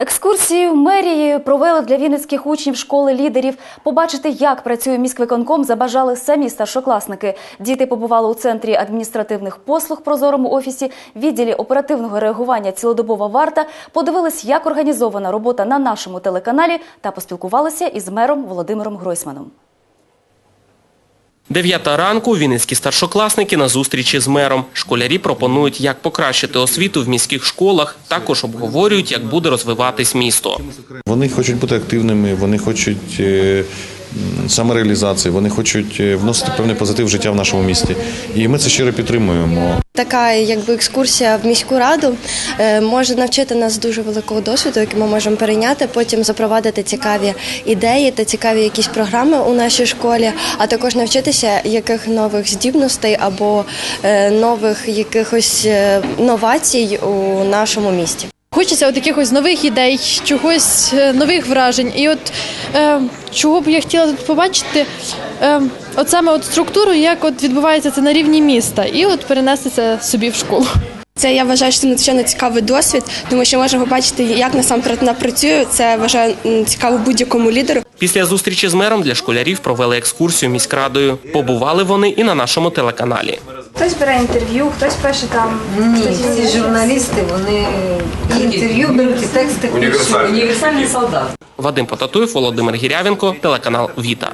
Екскурсію мерією провели для вінницьких учнів школи лідерів. Побачити, як працює міськвиконком, забажали самі старшокласники. Діти побували у центрі адміністративних послуг прозорому офісі, відділі оперативного реагування цілодобова варта, подивились, як організована робота на нашому телеканалі та поспілкувалися із мером Володимиром Гройсманом. Дев'ята ранку вінницькі старшокласники на зустрічі з мером. Школярі пропонують, як покращити освіту в міських школах. Також обговорюють, як буде розвиватись місто. Вони хочуть бути активними, вони хочуть е, самореалізації, вони хочуть е, вносити певний позитив життя в нашому місті. І ми це щиро підтримуємо. Така якби екскурсія в міську раду е, може навчити нас дуже великого досвіду, який ми можемо перейняти, потім запровадити цікаві ідеї та цікаві якісь програми у нашій школі, а також навчитися яких нових здібностей або е, нових якихось новацій у нашому місті. Хочеться от якихось нових ідей, чогось е, нових вражень. І от е, чого б я хотіла тут побачити, е, от саме от структуру, як от відбувається це на рівні міста, і от перенести це собі в школу. Це я вважаю, що це надзвичайно цікавий досвід, тому що можна побачити, як насамперед вона працює. Це вважаю цікаво будь-якому лідеру. Після зустрічі з мером для школярів провели екскурсію міськрадою. Побували вони і на нашому телеканалі. Хтось бере інтерв'ю, хтось пише там. Ні, хтось всі інтерв'ю. журналісти, вони і інтерв'ю беруть, і тексти пишуть. Універсальний солдат. Вадим Потатуєв, Володимир Гірявенко, телеканал Віта.